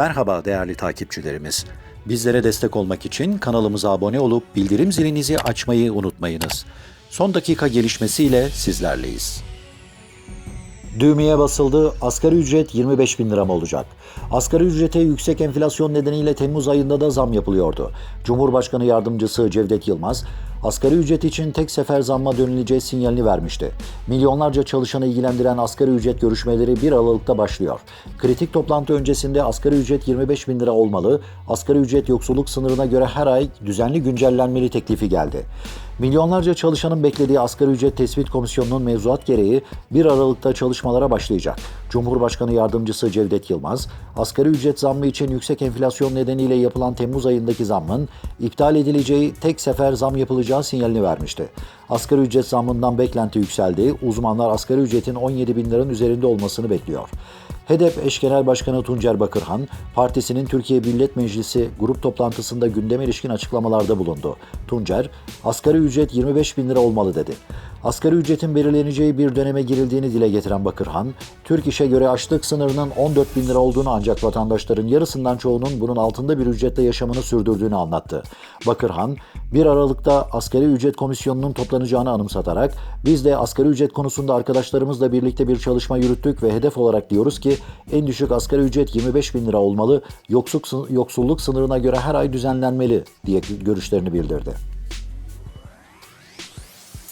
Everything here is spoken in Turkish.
Merhaba değerli takipçilerimiz. Bizlere destek olmak için kanalımıza abone olup bildirim zilinizi açmayı unutmayınız. Son dakika gelişmesiyle sizlerleyiz. Düğmeye basıldı. Asgari ücret 25 bin lira mı olacak? Asgari ücrete yüksek enflasyon nedeniyle Temmuz ayında da zam yapılıyordu. Cumhurbaşkanı Yardımcısı Cevdet Yılmaz, asgari ücret için tek sefer zamma dönüleceği sinyalini vermişti. Milyonlarca çalışanı ilgilendiren asgari ücret görüşmeleri 1 Aralık'ta başlıyor. Kritik toplantı öncesinde asgari ücret 25 bin lira olmalı, asgari ücret yoksulluk sınırına göre her ay düzenli güncellenmeli teklifi geldi. Milyonlarca çalışanın beklediği asgari ücret tespit komisyonunun mevzuat gereği 1 Aralık'ta çalışmalara başlayacak. Cumhurbaşkanı Yardımcısı Cevdet Yılmaz, asgari ücret zammı için yüksek enflasyon nedeniyle yapılan Temmuz ayındaki zammın iptal edileceği tek sefer zam yapılacağı sinyalini vermişti. Asgari ücret zammından beklenti yükseldi. Uzmanlar asgari ücretin 17 bin liranın üzerinde olmasını bekliyor. HEDEP eş genel başkanı Tuncer Bakırhan, partisinin Türkiye Millet Meclisi grup toplantısında gündeme ilişkin açıklamalarda bulundu. Tuncer, asgari ücret 25 bin lira olmalı dedi. Asgari ücretin belirleneceği bir döneme girildiğini dile getiren Bakırhan, Türk İş'e göre açlık sınırının 14 bin lira olduğunu ancak vatandaşların yarısından çoğunun bunun altında bir ücretle yaşamını sürdürdüğünü anlattı. Bakırhan, 1 Aralık'ta asgari ücret komisyonunun toplanacağını anımsatarak, biz de asgari ücret konusunda arkadaşlarımızla birlikte bir çalışma yürüttük ve hedef olarak diyoruz ki en düşük asgari ücret 25 bin lira olmalı, yoksulluk, sınırına göre her ay düzenlenmeli diye görüşlerini bildirdi.